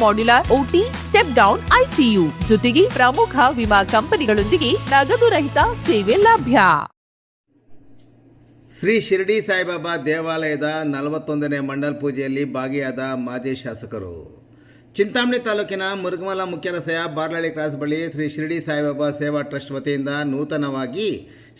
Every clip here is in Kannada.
modular OT, step down, ICU. ಜೊತೆಗೆ ಪ್ರಮುಖ ವಿಮಾ ಕಂಪನಿಗಳೊಂದಿಗೆ ನಗದು ರಹಿತ ಸೇವೆ ಲಭ್ಯ. ಶ್ರೀ ಶಿರಡಿ ಸಾಯಿಬಾಬಾ ದೇವಾಲಯದ ನಲವತ್ತೊಂದನೇ ಮಂಡಲ್ ಪೂಜೆಯಲ್ಲಿ ಭಾಗಿಯಾದ ಮಾಜಿ ಶಾಸಕರು. ಚಿಂತಾಮಣಿ ತಾಲೂಕಿನ ಮುರುಗಮಲ ಮುಖ್ಯ ರಸ್ತೆಯ ಕ್ರಾಸ್ ಬಳಿ ಶ್ರೀ ಶಿರಡಿ ಸಾಯಿಬಾಬಾ ಸೇವಾ ಟ್ರಸ್ಟ್ ವತಿಯಿಂದ ನೂತನವಾಗಿ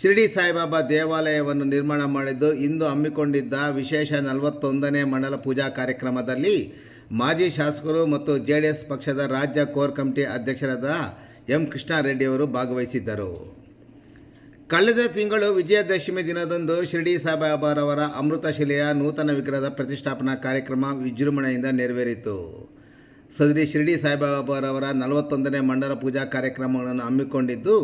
ಶಿರಡಿ ಸಾಯಿಬಾಬಾ ದೇವಾಲಯವನ್ನು ನಿರ್ಮಾಣ ಮಾಡಿದ್ದು ಇಂದು ಹಮ್ಮಿಕೊಂಡಿದ್ದ ವಿಶೇಷ ನಲವತ್ತೊಂದನೇ ಮಂಡಲ ಪೂಜಾ ಕಾರ್ಯಕ್ರಮದಲ್ಲಿ ಮಾಜಿ ಶಾಸಕರು ಮತ್ತು ಜೆ ಪಕ್ಷದ ರಾಜ್ಯ ಕೋರ್ ಕಮಿಟಿ ಅಧ್ಯಕ್ಷರಾದ ಎಂ ಕೃಷ್ಣಾರೆಡ್ಡಿಯವರು ಭಾಗವಹಿಸಿದ್ದರು. ಕಳೆದ ತಿಂಗಳು ವಿಜಯದಶಮಿ ದಿನದಂದು ಶಿರಡಿ ಸಾಯಿಬಾಬಾರವರ ಅಮೃತಶಿಲೆಯ ನೂತನ ವಿಗ್ರಹದ ಪ್ರತಿಷ್ಠಾಪನಾ ಕಾರ್ಯಕ್ರಮ ವಿಜೃಂಭಣೆಯಿಂದ ನೆರವೇರಿತು. ಸದರಿ ಶಿರಡಿ ಸಾಯಿಬಾಬಾರವರ ನಲವತ್ತೊಂದನೇ ಮಂಡಲ ಪೂಜಾ ಕಾರ್ಯಕ್ರಮಗಳನ್ನು ಹಮ್ಮಿಕೊಂಡಿದ್ದು,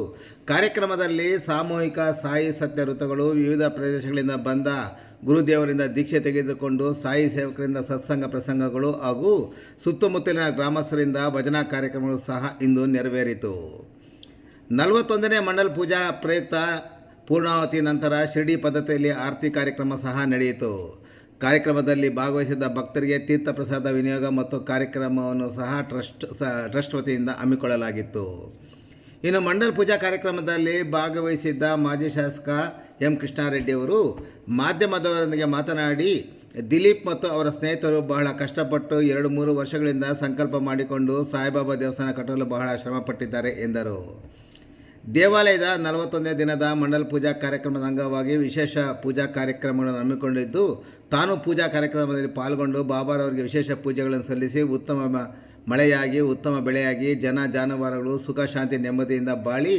ಕಾರ್ಯಕ್ರಮದಲ್ಲಿ ಸಾಮೂಹಿಕ ಸಾಯಿ ಸತ್ಯ ವೃತ್ತಗಳು ವಿವಿಧ ಪ್ರದೇಶಗಳಿಂದ ಬಂದ ಗುರುದೇವರಿಂದ ದೀಕ್ಷೆ ತೆಗೆದುಕೊಂಡು ಸಾಯಿ ಸೇವಕರಿಂದ ಸತ್ಸಂಗ ಪ್ರಸಂಗಗಳು ಹಾಗೂ ಸುತ್ತಮುತ್ತಲಿನ ಗ್ರಾಮಸ್ಥರಿಂದ ಭಜನಾ ಕಾರ್ಯಕ್ರಮಗಳು ಸಹ ಇಂದು ನೆರವೇರಿತು. ನಲವತ್ತೊಂದನೇ ಮಂಡಲ ಪೂಜಾ ಪ್ರಯುಕ್ತ ಪೂರ್ಣಾವತಿ ನಂತರ ಶಿರಡಿ ಪದ್ಧತಿಯಲ್ಲಿ ಆರತಿ ಕಾರ್ಯಕ್ರಮ ಸಹ ನಡೆಯಿತು. ಕಾರ್ಯಕ್ರಮದಲ್ಲಿ ಭಾಗವಹಿಸಿದ ಭಕ್ತರಿಗೆ ತೀರ್ಥ ಪ್ರಸಾದ ವಿನಿಯೋಗ ಮತ್ತು ಕಾರ್ಯಕ್ರಮವನ್ನು ಸಹ ಟ್ರಸ್ಟ್, ಸ, ಟ್ರಸ್ಟ್ ವತಿಯಿಂದ ಹಮ್ಮಿಕೊಳ್ಳಲಾಗಿತ್ತು. ಇನ್ನು ಮಂಡಲ್ ಪೂಜಾ ಕಾರ್ಯಕ್ರಮದಲ್ಲಿ ಭಾಗವಹಿಸಿದ್ದ ಮಾಜಿ ಶಾಸಕ ಎಂ ಕೃಷ್ಣಾರೆಡ್ಡಿಯವರು ಮಾಧ್ಯಮದವರೊಂದಿಗೆ ಮಾತನಾಡಿ, ದಿಲೀಪ್ ಮತ್ತು ಅವರ ಸ್ನೇಹಿತರು ಬಹಳ ಕಷ್ಟಪಟ್ಟು ಎರಡು ಮೂರು ವರ್ಷಗಳಿಂದ ಸಂಕಲ್ಪ ಮಾಡಿಕೊಂಡು ಸಾಯಿಬಾಬಾ ದೇವಸ್ಥಾನ ಕಟ್ಟಲು ಬಹಳ ಶ್ರಮಪಟ್ಟಿದ್ದಾರೆ ಎಂದರು. ದೇವಾಲಯದ ನಲವತ್ತೊಂದನೇ ದಿನದ ಮಂಡಲ ಪೂಜಾ ಕಾರ್ಯಕ್ರಮದ ಅಂಗವಾಗಿ ವಿಶೇಷ ಪೂಜಾ ಕಾರ್ಯಕ್ರಮಗಳನ್ನು ಹಮ್ಮಿಕೊಂಡಿದ್ದು, ತಾನು ಪೂಜಾ ಕಾರ್ಯಕ್ರಮದಲ್ಲಿ ಪಾಲ್ಗೊಂಡು ಬಾಬಾರವರಿಗೆ ವಿಶೇಷ ಪೂಜೆಗಳನ್ನು ಸಲ್ಲಿಸಿ ಉತ್ತಮ ಮಳೆಯಾಗಿ, ಉತ್ತಮ ಬೆಳೆಯಾಗಿ, ಜನ, ಜಾನುವಾರುಗಳು, ಸುಖ, ಶಾಂತಿ, ನೆಮ್ಮದಿಯಿಂದ ಬಾಳಿ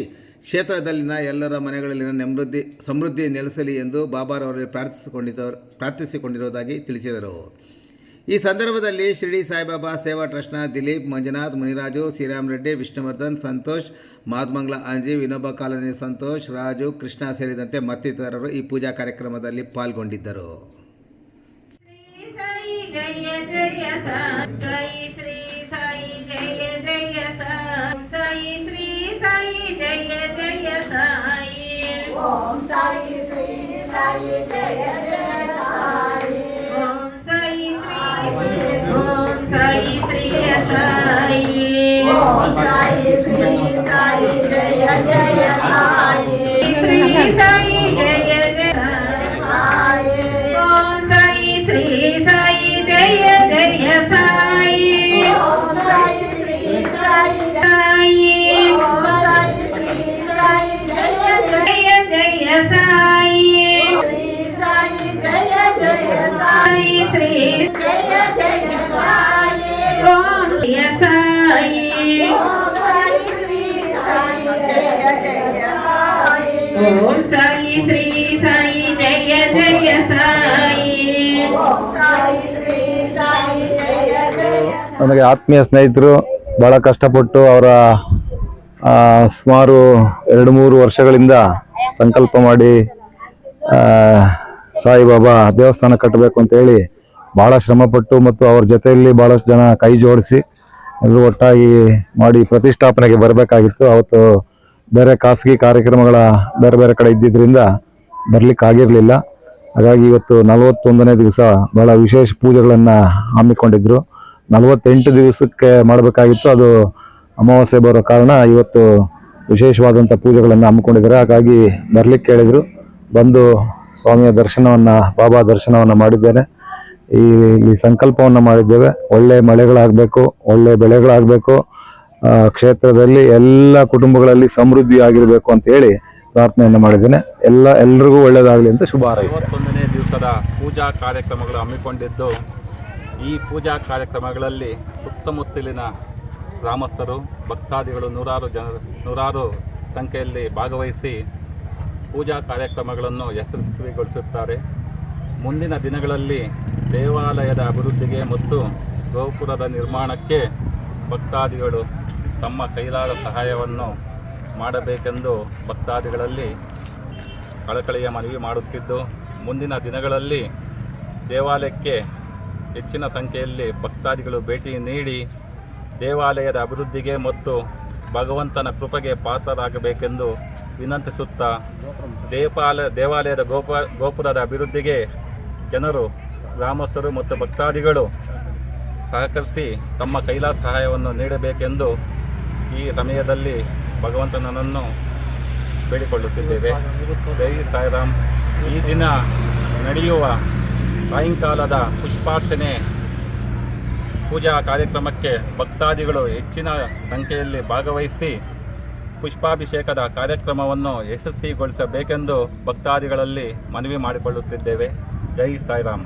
ಕ್ಷೇತ್ರದಲ್ಲಿನ ಎಲ್ಲರ ಮನೆಗಳಲ್ಲಿನ ನೆಮ್ಮದಿ ಸಮೃದ್ಧಿ ನೆಲೆಸಲಿ ಎಂದು ಬಾಬಾರವರಲ್ಲಿ ಪ್ರಾರ್ಥಿಸಿಕೊಂಡಿದ್ದವರು, ಪ್ರಾರ್ಥಿಸಿಕೊಂಡಿರುವುದಾಗಿ ತಿಳಿಸಿದರು. ಈ ಸಂದರ್ಭದಲ್ಲಿ ಶಿರಡಿ ಸಾಯಿಬಾಬಾ ಸೇವಾ ಟ್ರಸ್ಟ್ನ ದಿಲೀಪ್ ಮಂಜುನಾಥ್, ಮುನಿರಾಜು ಶ್ರೀರಾಮ್ ರೆಡ್ಡಿ ವಿಷ್ಣುವರ್ಧನ್, ಸಂತೋಷ್, ಮಾದಮಂಗ್ಲ ಅಂಜಿ, ವಿನೋಬ ಕಾಲನಿ ಸಂತೋಷ್, ರಾಜು, ಕೃಷ್ಣ ಸೇರಿದಂತೆ ಮತ್ತಿತರರು ಈ ಪೂಜಾ ಕಾರ್ಯಕ್ರಮದಲ್ಲಿ ಪಾಲ್ಗೊಂಡಿದ್ದರು. ಓಂ ಸಾಯಿ ಶ್ರೀ ಸಾಯಿ ಜಯ ಜಯ ಓಂ ಸಾಯಿ ಶ್ರೀ ಸಾಯಿ ಜಯ ಜಯ ಸಾಯಿ ನನಗೆ ಆತ್ಮೀಯ ಸ್ನೇಹಿತರು ಬಹಳ ಕಷ್ಟಪಟ್ಟು ಅವರ ಸುಮಾರು ಎರಡು ಮೂರು ವರ್ಷಗಳಿಂದ ಸಂಕಲ್ಪ ಮಾಡಿ ಸಾಯಿಬಾಬಾ ದೇವಸ್ಥಾನ ಕಟ್ಟಬೇಕು ಅಂತ ಬಹಳ ಶ್ರಮಪಟ್ಟು ಮತ್ತು ಅವ್ರ ಜೊತೆಯಲ್ಲಿ ಬಹಳಷ್ಟು ಜನ ಕೈ ಜೋಡಿಸಿ ಎಲ್ಲರೂ ಒಟ್ಟಾಗಿ ಮಾಡಿ ಪ್ರತಿಷ್ಠಾಪನೆಗೆ ಬರಬೇಕಾಗಿತ್ತು. ಅವತ್ತು ಬೇರೆ ಖಾಸಗಿ ಕಾರ್ಯಕ್ರಮಗಳ ಬೇರೆ ಬೇರೆ ಕಡೆ ಇದ್ದಿದ್ದರಿಂದ ಬರ್ಲಿಕ್ಕೆ ಆಗಿರಲಿಲ್ಲ. ಹಾಗಾಗಿ ಇವತ್ತು ನಲವತ್ತೊಂದನೇ ದಿವಸ ಬಹಳ ವಿಶೇಷ ಪೂಜೆಗಳನ್ನು ಹಮ್ಮಿಕೊಂಡಿದ್ದರು ನಲವತ್ತೆಂಟು ದಿವಸಕ್ಕೆ ಮಾಡಬೇಕಾಗಿತ್ತು. ಅದು ಅಮಾವಾಸ್ಯೆ ಬರೋ ಕಾರಣ ಇವತ್ತು ವಿಶೇಷವಾದಂಥ ಪೂಜೆಗಳನ್ನು ಹಮ್ಮಿಕೊಂಡಿದ್ದಾರೆ. ಹಾಗಾಗಿ ಬರಲಿಕ್ಕೆ ಹೇಳಿದರು ಬಂದು ಸ್ವಾಮಿಯ ದರ್ಶನವನ್ನು, ಬಾಬಾ ದರ್ಶನವನ್ನು ಮಾಡಿದ್ದೇನೆ. ಈ ಸಂಕಲ್ಪವನ್ನು ಮಾಡಿದ್ದೇವೆ. ಒಳ್ಳೆ ಮಳೆಗಳಾಗಬೇಕು, ಒಳ್ಳೆ ಬೆಳೆಗಳಾಗಬೇಕು. ಕ್ಷೇತ್ರದಲ್ಲಿ ಎಲ್ಲ ಕುಟುಂಬಗಳಲ್ಲಿ ಸಮೃದ್ಧಿ ಆಗಿರಬೇಕು ಅಂತ ಹೇಳಿ ಪ್ರಾರ್ಥನೆಯನ್ನು ಮಾಡಿದ್ದೇನೆ. ಎಲ್ಲ, ಎಲ್ರಿಗೂ ಒಳ್ಳೆಯದಾಗಲಿ ಅಂತ ಶುಭ ಹಾರೈಸ್ತೇನೆ. ದಿವಸದ ಪೂಜಾ ಕಾರ್ಯಕ್ರಮಗಳು ಹಮ್ಮಿಕೊಂಡಿದ್ದು, ಈ ಪೂಜಾ ಕಾರ್ಯಕ್ರಮಗಳಲ್ಲಿ ಸುತ್ತಮುತ್ತಲಿನ ಗ್ರಾಮಸ್ಥರು, ಭಕ್ತಾದಿಗಳು ನೂರಾರು ಜನ, ನೂರಾರು ಸಂಖ್ಯೆಯಲ್ಲಿ ಭಾಗವಹಿಸಿ ಪೂಜಾ ಕಾರ್ಯಕ್ರಮಗಳನ್ನು ಯಶಸ್ವಿಗೊಳಿಸುತ್ತಾರೆ. ಮುಂದಿನ ದಿನಗಳಲ್ಲಿ ದೇವಾಲಯದ ಅಭಿವೃದ್ಧಿಗೆ ಮತ್ತು ಗೋಪುರದ ನಿರ್ಮಾಣಕ್ಕೆ ಭಕ್ತಾದಿಗಳು ತಮ್ಮ ಕೈಲಾದ ಸಹಾಯವನ್ನು ಮಾಡಬೇಕೆಂದು ಭಕ್ತಾದಿಗಳಲ್ಲಿ ಕಳಕಳಿಯ ಮನವಿ ಮಾಡುತ್ತಿದ್ದು, ಮುಂದಿನ ದಿನಗಳಲ್ಲಿ ದೇವಾಲಯಕ್ಕೆ ಹೆಚ್ಚಿನ ಸಂಖ್ಯೆಯಲ್ಲಿ ಭಕ್ತಾದಿಗಳು ಭೇಟಿ ನೀಡಿ ದೇವಾಲಯದ ಅಭಿವೃದ್ಧಿಗೆ ಮತ್ತು ಭಗವಂತನ ಕೃಪೆಗೆ ಪಾತ್ರರಾಗಬೇಕೆಂದು ವಿನಂತಿಸುತ್ತಾ, ದೇಪಾಲ, ದೇವಾಲಯದ ಗೋಪ, ಗೋಪುರದ ಅಭಿವೃದ್ಧಿಗೆ ಜನರು, ಗ್ರಾಮಸ್ಥರು ಮತ್ತು ಭಕ್ತಾದಿಗಳು ಸಹಕರಿಸಿ ತಮ್ಮ ಕೈಲಾ ಸಹಾಯವನ್ನು ನೀಡಬೇಕೆಂದು ಈ ಸಮಯದಲ್ಲಿ ಭಗವಂತನನ್ನು ಬೇಡಿಕೊಳ್ಳುತ್ತಿದ್ದೇವೆ. ಜೈ ಸಾಯಿರಾಮ್. ಈ ದಿನ ನಡೆಯುವ ಸಾಯಂಕಾಲದ ಪುಷ್ಪಾರ್ಚನೆ ಪೂಜಾ ಕಾರ್ಯಕ್ರಮಕ್ಕೆ ಭಕ್ತಾದಿಗಳು ಹೆಚ್ಚಿನ ಸಂಖ್ಯೆಯಲ್ಲಿ ಭಾಗವಹಿಸಿ ಪುಷ್ಪಾಭಿಷೇಕದ ಕಾರ್ಯಕ್ರಮವನ್ನು ಯಶಸ್ವಿಗೊಳಿಸಬೇಕೆಂದು ಭಕ್ತಾದಿಗಳಲ್ಲಿ ಮನವಿ ಮಾಡಿಕೊಳ್ಳುತ್ತಿದ್ದೇವೆ. ಜೈ ಸಾಯಿರಾಮ್